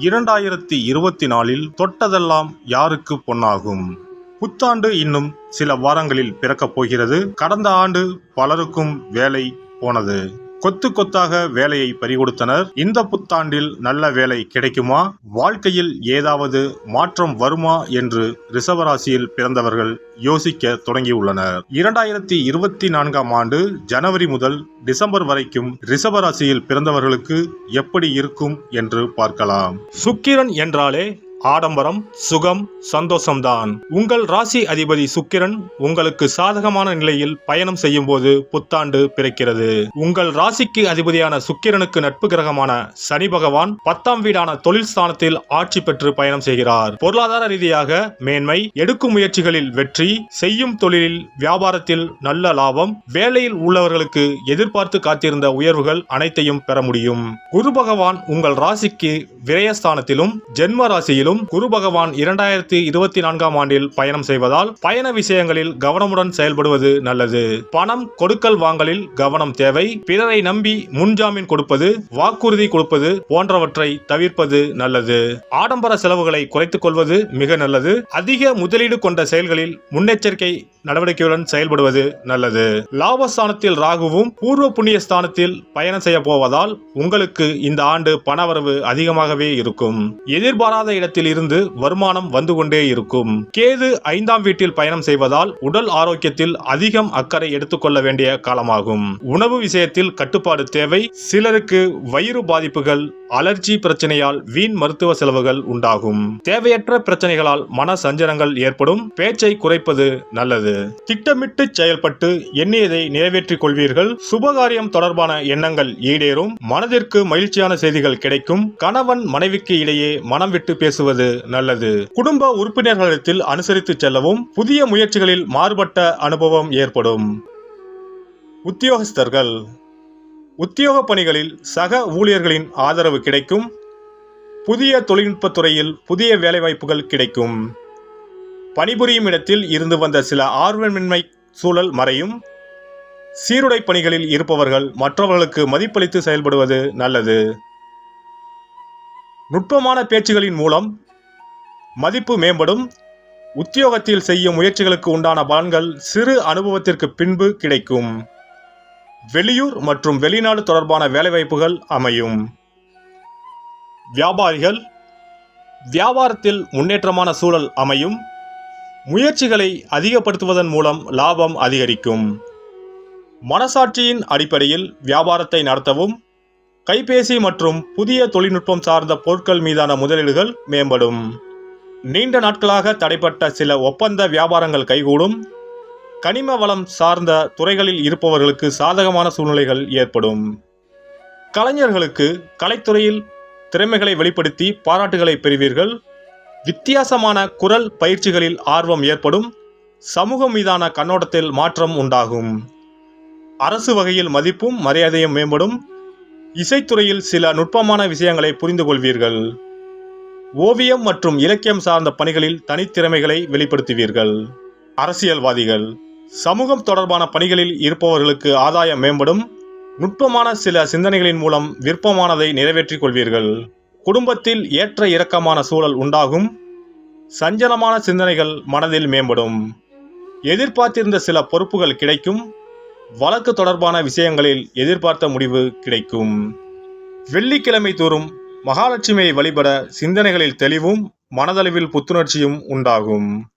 இரண்டாயிரத்தி இருபத்தி நாலில் தொட்டதெல்லாம் யாருக்கு பொன்னாகும்? புத்தாண்டு இன்னும் சில வாரங்களில் பிறக்கப் போகிறது. கடந்த ஆண்டு பலருக்கும் வேலை போனது. கொத்து கொத்தாக வேலையை பறிகொடுத்தனர். இந்த புத்தாண்டில் நல்ல வேலை கிடைக்குமா? வாழ்க்கையில் ஏதாவது மாற்றம் வருமா? என்று ரிசவராசியில் பிறந்தவர்கள் யோசிக்க தொடங்கியுள்ளனர். இரண்டாயிரத்தி இருபத்தி நான்காம் ஆண்டு ஜனவரி முதல் டிசம்பர் வரைக்கும் ரிசவராசியில் பிறந்தவர்களுக்கு எப்படி இருக்கும் என்று பார்க்கலாம். சுக்கிரன் என்றாலே ஆடம்பரம் சுகம் சந்தோஷம்தான். உங்கள் ராசி அதிபதி சுக்கிரன் உங்களுக்கு சாதகமான நிலையில் பயணம் செய்யும் போது புத்தாண்டு பிறக்கிறது. உங்கள் ராசிக்கு அதிபதியான சுக்கிரனுக்கு நட்பு கிரகமான சனி பகவான் பத்தாம் வீடான தொழில் ஸ்தானத்தில் ஆட்சி பெற்று பயணம் செய்கிறார். பொருளாதார ரீதியாக மேன்மை எடுக்கும் முயற்சிகளில் வெற்றி செய்யும் தொழிலில் வியாபாரத்தில் நல்ல லாபம் வேலையில் உள்ளவர்களுக்கு எதிர்பார்த்து காத்திருந்த உயர்வுகள் அனைத்தையும் பெற முடியும். குரு பகவான் உங்கள் ராசிக்கு விரயஸ்தானத்திலும் ஜென்ம ராசியிலும் குரு பகவான் இரண்டாயிரத்தி இருபத்தி நான்காம் ஆண்டில் பயணம் செய்வதால் பயண விஷயங்களில் கவனமுடன் செயல்படுவது நல்லது. பணம் கொடுக்கல் வாங்கலில் கவனம் தேவை. பிறரை நம்பி முன்ஜாமீன் கொடுப்பது வாக்குறுதி கொடுப்பது போன்றவற்றை தவிர்ப்பது நல்லது. ஆடம்பர செலவுகளை குறைத்துக் கொள்வது மிக நல்லது. அதிக முதலீடு கொண்ட செயல்களில் முன்னெச்சரிக்கை நடவடிக்கையுடன் செயல்படுவது நல்லது. லாபஸ்தானத்தில் ராகுவும் பூர்வ புண்ணிய ஸ்தானத்தில் பயணம் செய்ய போவதால் உங்களுக்கு இந்த ஆண்டு பணவரவு அதிகமாகவே இருக்கும். எதிர்பாராத இடத்தில் இருந்து வருமானம் வந்து கொண்டே இருக்கும். கேது ஐந்தாம் வீட்டில் பயணம் செய்வதால் உடல் ஆரோக்கியத்தில் அதிகம் அக்கறை எடுத்துக்கொள்ள வேண்டிய காலமாகும். உணவு விஷயத்தில் கட்டுப்பாடு தேவை. சிலருக்கு வயிறு பாதிப்புகள் அலர்ஜி பிரச்சனையால் வீண் மருத்துவ செலவுகள் உண்டாகும். தேவையற்ற பிரச்சனைகளால் மன சஞ்சலங்கள் ஏற்படும். பேச்சை குறைப்பது நல்லது. திட்டமிட்டு செயல்பட்டு எண்ணியதை நிறைவேற்றிக் கொள்வீர்கள். சுபகாரியம் தொடர்பான எண்ணங்கள் ஈடேறும். மனதிற்கு மகிழ்ச்சியான செய்திகள் கிடைக்கும். கணவன் மனைவிக்கு இடையே மனம் விட்டு பேசுவது நல்லது. குடும்ப உறுப்பினர்களிடத்தில் அனுசரித்து செல்லவும். புதிய முயற்சிகளில் மாறுபட்ட அனுபவம் ஏற்படும். உத்தியோகஸ்தர்கள். உத்தியோக பணிகளில் சக ஊழியர்களின் ஆதரவு கிடைக்கும். புதிய தொழில்நுட்பத் துறையில் புதிய வேலைவாய்ப்புகள் கிடைக்கும். பணிபுரியும் இடத்தில் இருந்து வந்த சில ஆர்வமின்மை சூழல் மறையும். சீருடை பணிகளில் இருப்பவர்கள் மற்றவர்களுக்கு மதிப்பளித்து செயல்படுவது நல்லது. நுட்பமான பேச்சுகளின் மூலம் மதிப்பு மேம்படும். உத்தியோகத்தில் செய்யும் முயற்சிகளுக்கு உண்டான பலன்கள் சிறு அனுபவத்திற்கு பின்பு கிடைக்கும். வெளியூர் மற்றும் வெளிநாடு தொடர்பான வேலைவாய்ப்புகள் அமையும். வியாபாரிகள் வியாபாரத்தில் முன்னேற்றமான சூழல் அமையும். முயற்சிகளை அதிகப்படுத்துவதன் மூலம் லாபம் அதிகரிக்கும். மனசாட்சியின் அடிப்படையில் வியாபாரத்தை நடத்தவும் கைபேசி மற்றும் புதிய தொழில்நுட்பம் சார்ந்த பொருட்கள் மீதான முதலீடுகள் மேம்படும். நீண்ட நாட்களாக தடைப்பட்ட சில ஒப்பந்த வியாபாரங்கள் கைகூடும். கனிம வளம் சார்ந்த துறைகளில் இருப்பவர்களுக்கு சாதகமான சூழ்நிலைகள் ஏற்படும். கலைஞர்களுக்கு கலைத்துறையில் திறமைகளை வெளிப்படுத்தி பாராட்டுகளை பெறுவீர்கள். வித்தியாசமான குரல் பயிற்சிகளில் ஆர்வம் ஏற்படும் சமூகம் மீதான கண்ணோட்டத்தில் மாற்றம் உண்டாகும். அரசு வகையில் மதிப்பும் மரியாதையும் மேம்படும். இசைத்துறையில் சில நுட்பமான விஷயங்களை புரிந்து கொள்வீர்கள் ஓவியம் மற்றும் இலக்கியம் சார்ந்த பணிகளில் தனித்திறமைகளை வெளிப்படுத்துவீர்கள். அரசியல்வாதிகள். சமூகம் தொடர்பான பணிகளில் இருப்பவர்களுக்கு ஆதாயம் மேம்படும். நுட்பமான சில சிந்தனைகளின் மூலம் விருப்பமானதை நிறைவேற்றிக் கொள்வீர்கள். குடும்பத்தில் ஏற்ற இறக்கமான சூழல் உண்டாகும். சஞ்சலமான சிந்தனைகள் மனதில் மேம்படும். எதிர்பார்த்திருந்த சில பொறுப்புகள் கிடைக்கும். வழக்கு தொடர்பான விஷயங்களில் எதிர்பார்த்த முடிவு கிடைக்கும். வெள்ளிக்கிழமை தோறும் மகாலட்சுமியை வழிபட சிந்தனைகளில் தெளிவும் மனதளவில் புத்துணர்ச்சியும் உண்டாகும்.